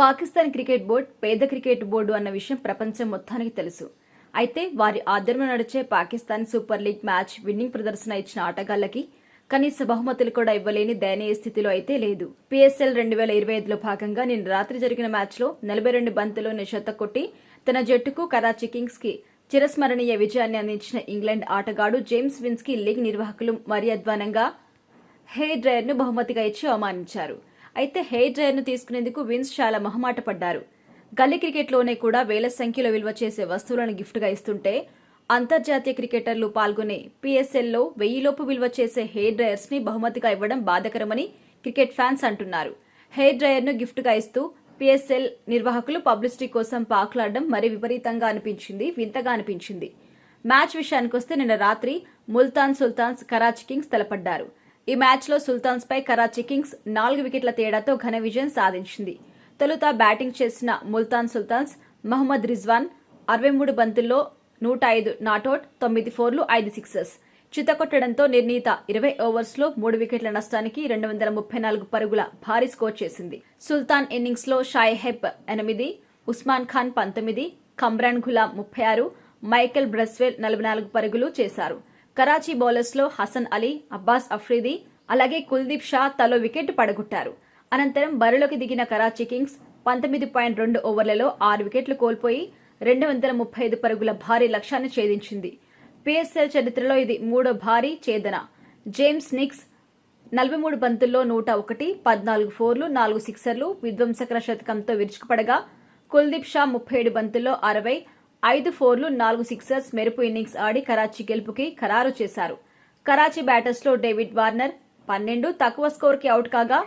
Pakistan cricket board పేద cricket board అన్న విషయం ప్రపంచం మొత్తానికి తెలుసు. అయితే వారి ఆధ్వర్యంలో నడిచే Pakistan super league match winning ప్రదర్శన ఇచ్చిన ఆటగాళ్ళకి కనీస బహుమతులు కూడా ఇవ్వలేని దయనీయ స్థితిలో అయితే లేదు. పిఎస్ఎల్ రెండు వేల ఇరవై ఐదులో భాగంగా నిన్న రాత్రి జరిగిన మ్యాచ్లో నలభై రెండు బంతులు నిషత కొట్టి తన జట్టుకు కరాచీ కింగ్స్కి చిరస్మరణీయ విజయాన్ని అందించిన ఇంగ్లాండ్ ఆటగాడు జేమ్స్ విన్స్కి లీగ్ నిర్వాహకులు మర్యాద్వానంగా అధ్వానంగా హెయిర్ డ్రైయర్ను బహుమతిగా ఇచ్చి అవమానించారు. అయితే హెయిర్ డ్రైయర్ను తీసుకునేందుకు విన్స్ చాలా మొహమాట పడ్డారు. గల్లీ క్రికెట్లోనే కూడా వేల సంఖ్యలో విలువ చేసే వస్తువులను గిఫ్ట్గా ఇస్తుంటే అంతర్జాతీయ క్రికెటర్లు పాల్గొనే పీఎస్ఎల్లో వెయ్యిలోపు విలువ చేసే హెయిర్ డ్రయర్స్ని బహుమతిగా ఇవ్వడం బాధకరమని క్రికెట్ ఫ్యాన్స్ అంటున్నారు. హెయిర్ డ్రయర్ను గిఫ్ట్గా ఇస్తూ పీఎస్ఎల్ నిర్వాహకులు పబ్లిసిటీ కోసం పాకులాడడం మరీ విపరీతంగా అనిపించింది వింతగా అనిపించింది. మ్యాచ్ విషయానికొస్తే నిన్న రాత్రి ముల్తాన్ సుల్తాన్స్ కరాచ్ కింగ్స్ తలపడ్డారు. ఈ మ్యాచ్లో సుల్తాన్స్పై కరాచీ కింగ్స్ నాలుగు వికెట్ల తేడాతో ఘన విజయం సాధించింది. తొలుత బ్యాటింగ్ చేసిన ముల్తాన్ సుల్తాన్స్ మహమ్మద్ రిజ్వాన్ అరవై మూడు బంతుల్లో నూట ఐదు నాటౌట్ తొమ్మిది ఫోర్లు ఐదు సిక్సెస్ చితకొట్టడంతో నిర్ణీత ఇరవై ఓవర్స్లో మూడు వికెట్ల నష్టానికి రెండు వందల ముప్పై నాలుగు పరుగుల భారీ స్కోర్ చేసింది. సుల్తాన్ ఇన్నింగ్స్లో షాయ్ ఎనిమిది ఉస్మాన్ ఖాన్ పంతొమ్మిది కమ్రాన్ గులాం ముప్పై ఆరు మైకెల్ బ్రస్వేల్ నలభై నాలుగు పరుగులు చేశారు. కరాచీ బౌలర్స్లో హసన్ అలీ అబ్బాస్ అఫ్రీది అలాగే కుల్దీప్ షా తలో వికెట్ పడగొట్టారు. అనంతరం బరిలోకి దిగిన కరాచీ కింగ్స్ పంతొమ్మిది పాయింట్ రెండు ఓవర్లలో ఆరు వికెట్లు కోల్పోయి రెండు వందల ముప్పై ఐదు పరుగుల భారీ లక్ష్యాన్ని ఛేదించింది. పిఎస్ఎల్ చరిత్రలో ఇది మూడో భారీ ఛేదన. జేమ్స్ నిక్స్ నలభై మూడు బంతుల్లో నూట ఒకటి పద్నాలుగు ఫోర్లు నాలుగు సిక్సర్లు విధ్వంసకర శతకంతో విరుచుకుపడగా కుల్దీప్ షా ముప్పై ఏడు బంతుల్లో అరవై ఐదు ఫోర్లు నాలుగు సిక్సర్స్ మెరుపు ఇన్నింగ్స్ ఆడి కరాచీ గెలుపుకి ఖరారు చేశారు. కరాచీ బ్యాటర్స్లో డేవిడ్ వార్నర్ పన్నెండు తక్కువ స్కోర్కి అవుట్ కాగా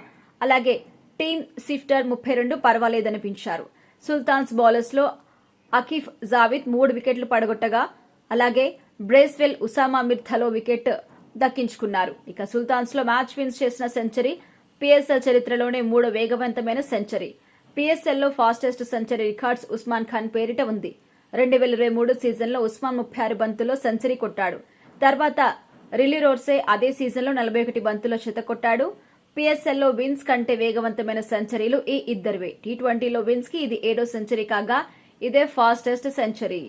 అలాగే టీమ్ సిఫ్టర్ ముప్పై రెండు పర్వాలేదనిపించారు. సుల్తాన్స్ బౌలర్స్లో అకీఫ్ జావిద్ మూడు వికెట్లు పడగొట్టగా అలాగే బ్రేస్వెల్ ఉసామా మిర్థలో వికెట్ దక్కించుకున్నారు. ఇక సుల్తాన్స్లో మ్యాచ్ విన్స్ చేసిన సెంచరీ పిఎస్ఎల్ చరిత్రలోనే మూడో వేగవంతమైన century. పిఎస్ఎల్లో fastest century records Usman Khan పేరిట ఉంది. రెండు వేల ఇరవై మూడు సీజన్లో ఉస్మాన్ ముప్పై ఆరు బంతుల్లో సెంచరీ కొట్టాడు. తర్వాత రిలీ రోడ్సే అదే సీజన్లో నలభై ఒకటి బంతుల్లో చెత కొట్టాడు. పిఎస్ఎల్లో విన్స్ కంటే వేగవంతమైన సెంచరీలు ఈ ఇద్దరివే. టీ ట్వంటీలో విన్స్కి ఇది ఏడో సెంచరీ కాగా ఇదే ఫాస్టెస్ట్ సెంచరీ.